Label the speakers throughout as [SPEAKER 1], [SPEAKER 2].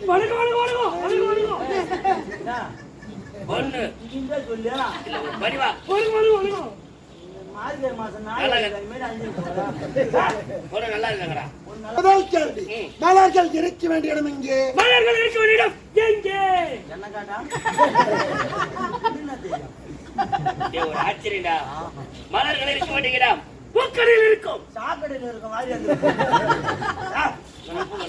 [SPEAKER 1] வணக்கம்
[SPEAKER 2] வணக்கம் வணக்கம். வணக்கம் வணக்கம்.
[SPEAKER 1] இங்கே சொல்லியா
[SPEAKER 2] வணக்கம் வணக்கம் வணக்கம். மலர்கள் இருக்க வேண்டிய இடம் இங்கே
[SPEAKER 3] மலர்கள் இருக்க வேண்டிய இடம் எங்கே?
[SPEAKER 1] என்ன காட்டா
[SPEAKER 3] ஒரு ஆச்சரியடா மலர்கள் இருக்க வேண்டிய இடம். பூக்கடையில் இருக்கும்.
[SPEAKER 1] சாக்கடையில்
[SPEAKER 3] இருக்கும்
[SPEAKER 1] இருக்கிற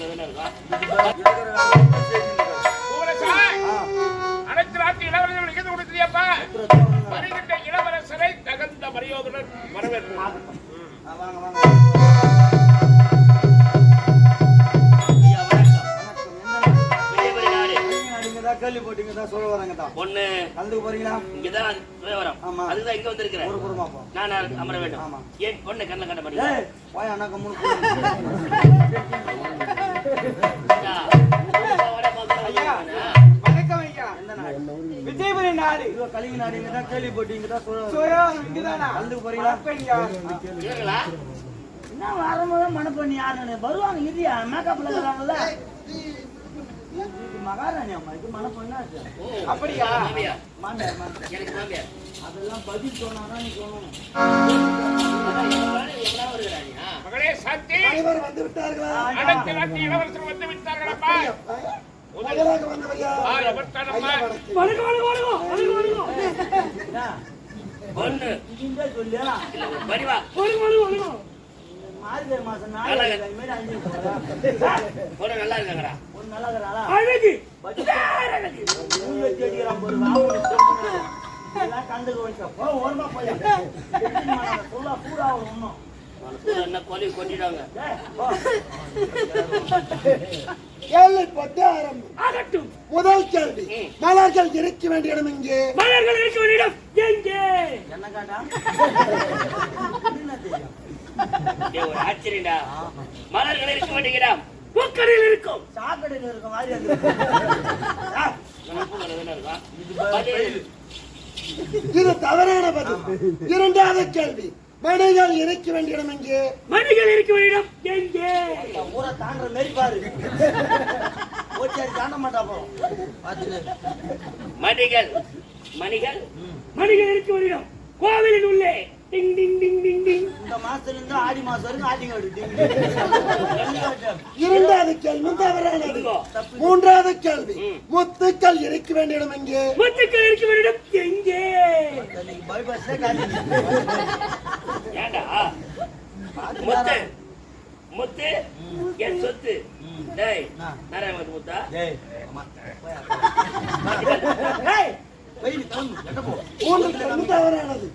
[SPEAKER 4] அனைத்து நாட்டு இளவரசர்கள் இருந்து கொடுத்தியப்பா வருகின்ற இளவரசரை தகுந்த மரியாதையுடன் வரவேற்கிறோம்
[SPEAKER 1] தான் கேள்வி போட்டீங்க தான் சொல்ல வராங்க தான்.
[SPEAKER 3] பொண்ணு
[SPEAKER 1] கலந்துக்க போறீங்களா?
[SPEAKER 3] இங்கதான் விவரம்
[SPEAKER 1] ஆமா.
[SPEAKER 3] அதுதான் இங்க வந்திருக்கிறேன்.
[SPEAKER 1] ஒரு குடும்பம் போ.
[SPEAKER 3] நான் அமர வேண்டும்.
[SPEAKER 1] ஆமா.
[SPEAKER 3] ஏன்? பொண்ணு கண்ணில் கண்ட மாட்டீங்க.
[SPEAKER 1] ஏய் போய் அண்ணா கம்முனு
[SPEAKER 5] வணக்கம் ஐயா.
[SPEAKER 1] எந்த நாடு?
[SPEAKER 5] விஜயபுரி நாடு.
[SPEAKER 1] ஐயோ கலிங்க நாடு. இங்க தான் கேள்வி தான் சொல்ல.
[SPEAKER 5] சோயா இங்குதானா
[SPEAKER 1] கலந்துக்க போறீங்களா? என்ன வரும்போது மனப்பண்ணி யாருன்னு வருவாங்க இல்லையா மேக்கப்ல இருக்கிறாங்கல்ல இது மகாராணி அம்மா? இது இருக்கு
[SPEAKER 3] ஓ,
[SPEAKER 5] அப்படியா?
[SPEAKER 3] மாமியார்.
[SPEAKER 1] மாமியார் மாமியார்.
[SPEAKER 3] எனக்கு மாமியார்.
[SPEAKER 1] அதெல்லாம் பதில் நீ சொல்லணும்.
[SPEAKER 3] வருகிறாயா?
[SPEAKER 4] மகளே சாந்தி.
[SPEAKER 2] அனைவரும் வந்து விட்டார்களா?
[SPEAKER 4] அனைத்து நாட்டு இளவரசர் வந்து இவர் தானம்மா.
[SPEAKER 2] ஐயா, வணக்கம்.
[SPEAKER 3] வணக்கம் வணக்கம் பொண்ணு.
[SPEAKER 1] சொல்லியா? மாசம் நாலு
[SPEAKER 3] நல்லா இருக்காங்கடா. அழகு. என்ன கொலி
[SPEAKER 1] போ.
[SPEAKER 2] கேள்வி பத்து ஆரம்பம்.
[SPEAKER 3] ஆகட்டும்
[SPEAKER 2] முதல் கேள்வி. மலர்கள் இருக்க வேண்டிய இடம் இங்கே
[SPEAKER 3] மலர்கள் இருக்க வேண்டிய இடம் எங்கே?
[SPEAKER 1] என்ன காட்டா? என்ன தெரியும்?
[SPEAKER 3] டேய், ஒரு ஆச்சரியடா மலர்கள் இருக்க வேண்டிய இடம். பூக்கடையில் இருக்கும்.
[SPEAKER 1] சாக்கடையில இருக்க மாதிரி
[SPEAKER 3] இருக்கும்
[SPEAKER 1] இது
[SPEAKER 2] தவறான பதில். இரண்டாவது கேள்வி. மனைகள் இருக்க வேண்டிய இடம் இங்கே
[SPEAKER 3] மணிகள் இருக்க வேண்டிய இடம் எங்கே
[SPEAKER 1] ஊரை தாண்டுற மாதிரி பாரு. ஓச்சாரி தாண்ட மாட்டா போ. பார்த்துட்டு
[SPEAKER 3] மணிகள் மணிகள் மணிகள் இருக்க வேண்டிய இடம் கோவிலின் உள்ளே. டிங் டிங் டிங் டிங் டிங்
[SPEAKER 1] இந்த மாசத்துல இருந்து ஆடி மாசம் வரைக்கும் ஆடிங்க
[SPEAKER 2] இரண்டாவது கேள்வி தவறானது. மூன்றாவது கேள்வி முத்துக்கள் இருக்க வேண்டிய இடம் எங்கே?
[SPEAKER 3] முத்துக்கள் இருக்க வேண்டிய இடம் எங்கே ஏண்டா? முத்து முத்து என் சொத்து. டேய் நாராயண முத்தா?
[SPEAKER 1] போ.
[SPEAKER 2] மூன்று கேள்வி தவறானது.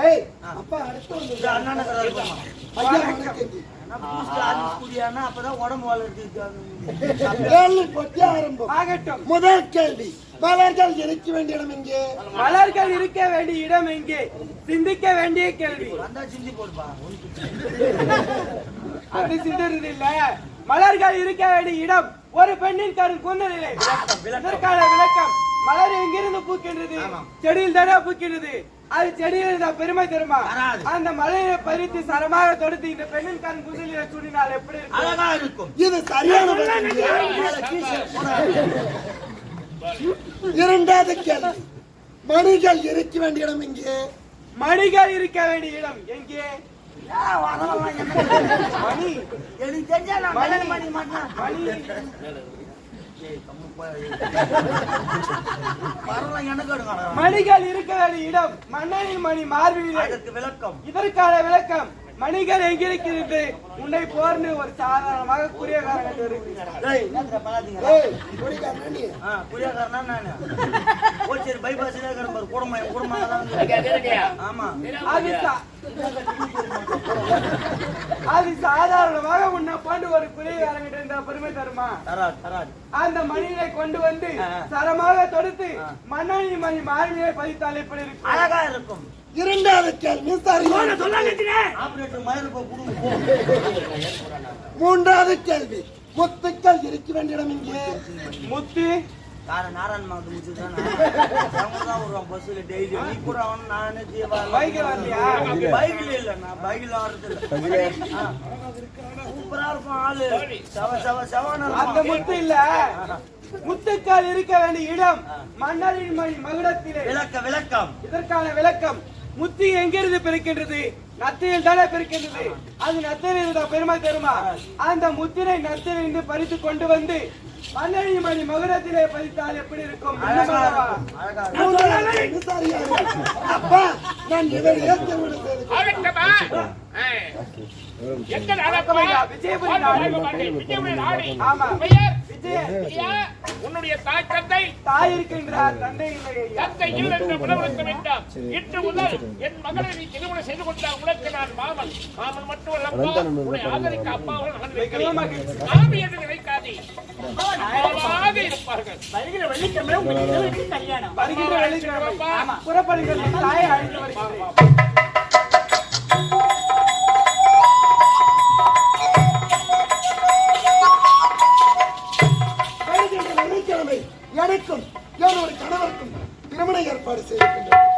[SPEAKER 2] ஏய் அப்பா அடுத்து வந்து
[SPEAKER 1] அண்ணா நகர் இருக்குமா
[SPEAKER 2] ஐயா முதல் கேள்வி மலர்கள் இருக்க வேண்டிய இடம் எங்கே?
[SPEAKER 5] மலர்கள் இருக்க வேண்டிய இடம் எங்கே? சிந்திக்க வேண்டிய கேள்வி.
[SPEAKER 1] வந்தா சிந்தி போடுப்பா.
[SPEAKER 5] அது சிந்தறது இல்ல. மலர்கள் இருக்க வேண்டிய இடம் ஒரு பெண்ணின் கரு இதற்கான விளக்கம் மலர் எங்கிருந்து பூக்கின்றது? செடியில் தானே பூக்கின்றது? அது செடியில் இருந்த பெருமை தருமா
[SPEAKER 1] வராது.
[SPEAKER 5] அந்த மலையை பறித்து சரமாக தொடுத்து இந்த பெண்ணின் கண் கூந்தலிலே சூடினால் எப்படி இருக்கும்?
[SPEAKER 1] அழகா இருக்கும்.
[SPEAKER 2] இது சரியான. இரண்டாவது கேள்வி. மணிகள் இருக்க வேண்டிய இடம் எங்கே?
[SPEAKER 5] மணிகள் இருக்க வேண்டிய இடம் எங்கே? மணி.
[SPEAKER 1] எனக்கு தெரிஞ்சா நான் மணி. மணி.
[SPEAKER 5] மணிகள் இருக்க வேண்டிய இடம். மன்னனின் மணி மார்பிலே.
[SPEAKER 1] விளக்கம்.
[SPEAKER 5] இதற்கான விளக்கம். மணிகள் எங்கிருக்கிறது உன்னை போர்னு ஒரு சாதாரணமாக
[SPEAKER 1] ஆமா.
[SPEAKER 5] அது சாதாரணமாக உன்னை போன்று ஒரு குரியகாரங்கிட்ட இருந்த பெருமை தருமா. அந்த மணியை கொண்டு வந்து. சரமாக தொடுத்து மன்னனின் மணி மார்பிலே பதித்தால் எப்படி இருக்கும்?
[SPEAKER 1] அழகா இருக்கும்.
[SPEAKER 2] இரண்டாவது கேள்வி. மூன்றாவது கேள்வி முத்துக்கள் இருக்க வேண்டிய இடம் எங்கே?
[SPEAKER 5] முத்து.
[SPEAKER 1] நாராயண மாவட்டம் டெய்லி. நீ கூட அவன் நானே
[SPEAKER 5] பைக்ல வரலையா?
[SPEAKER 1] பைக்கில் இல்லை நான் இல்லை சூப்பரா இருக்கும் ஆளு. செவ செவ செவன
[SPEAKER 5] அந்த முத்து இல்ல. முத்துக்கள் இருக்க வேண்டிய இடம் மன்னரின் மணி மகுடத்திலே.
[SPEAKER 1] விளக்க விளக்கம்.
[SPEAKER 5] இதற்கான விளக்கம். முத்தி எங்கிருந்து பிறக்கின்றது நத்தையில் தானே பிறக்கின்றது அது நத்தையில் இருந்தா பெருமை தருமா அந்த முத்திரை நத்தையிலிருந்து பறித்து கொண்டு வந்து மன்னரின் மணி மகுடத்திலே பதித்தால் எப்படி இருக்கும்.
[SPEAKER 3] அப்பா நான்
[SPEAKER 5] ஐயா,
[SPEAKER 4] உன்னுடைய தாய் தந்தை?
[SPEAKER 5] தாய் இருக்கின்றார் தந்தை.
[SPEAKER 4] தந்தை இல்லை என்று வேண்டாம். இன்று முதல் என் மகளை நீ திருமணம் செய்து கொண்டால் உனக்கு நான் மாமன். மாமன் மட்டும் உன்னை ஆதரிக்க அப்பாவும் நான்
[SPEAKER 5] மகிழ்ச்சி.
[SPEAKER 4] மாமி என்று நினைக்காதே.
[SPEAKER 2] வருகிற வெள்ளிக்கிழமை உங்கள் இருவருக்கும் கல்யாணம்.
[SPEAKER 5] வெள்ளிக்கிழமை.
[SPEAKER 4] ஆமா.
[SPEAKER 5] தாயை அழைத்து
[SPEAKER 3] எனக்கும் என்னோட கணவருக்கும் திருமண ஏற்பாடு செய்திருக்கின்றோம்.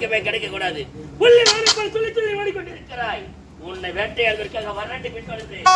[SPEAKER 2] யாருக்குமே கிடைக்கக்கூடாது. புள்ளி வானப்போல் துள்ளி துள்ளி ஓடிக்கொண்டிருக்கிறாய். உன்னை வேட்டையாடுவதற்காக வரண்டு பின்வருகிறேன்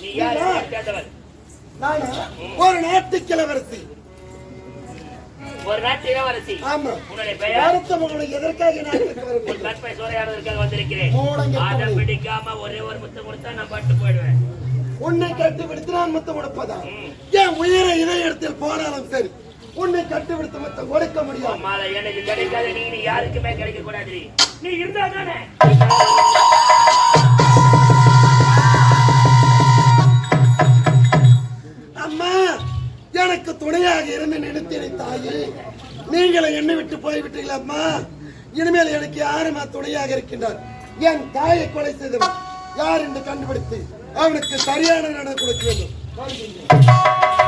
[SPEAKER 3] நீ யாரு? சேர்ந்தவன்
[SPEAKER 2] நானா ஒரு நாட்டு கிழவரசி
[SPEAKER 3] ஒரு நாட்டு இளவரசி உன்னுடைய பெயர்?
[SPEAKER 2] எதற்காக வரவில்லை
[SPEAKER 3] கற்பை சூறையாடுவதற்காக வந்திருக்கிறேன். அதை. பிடிக்காம ஒரே ஒரு முத்தம் கொடுத்தா நான் பட்டு போயிடுவேன்.
[SPEAKER 2] உன்னை கட்டி விடுத்து நான் முத்தம் கொடுப்பதா. என் உயிரை இதயத்தில் போனாலும் சரி உன்னை கட்டி விடுத்து முத்தம் கொடுக்க முடியாது.
[SPEAKER 3] அம்மால எனக்கு கிடைக்காத நீ நீ யாருக்குமே கிடைக்க கூடாது நீ இருந்தா தானே?
[SPEAKER 2] துணையாக இருந்து நினைத்தேன் தாயே. நீங்களும் என்னை விட்டு போய்விட்டீங்களாம்மா இனிமேல் எனக்கு யாருமா துணையாக இருக்கின்றார்? என் தாயை கொலை செய்தவன். யார் என்று கண்டுபிடித்து அவனுக்கு சரியான நடை கொடுக்க வேண்டும்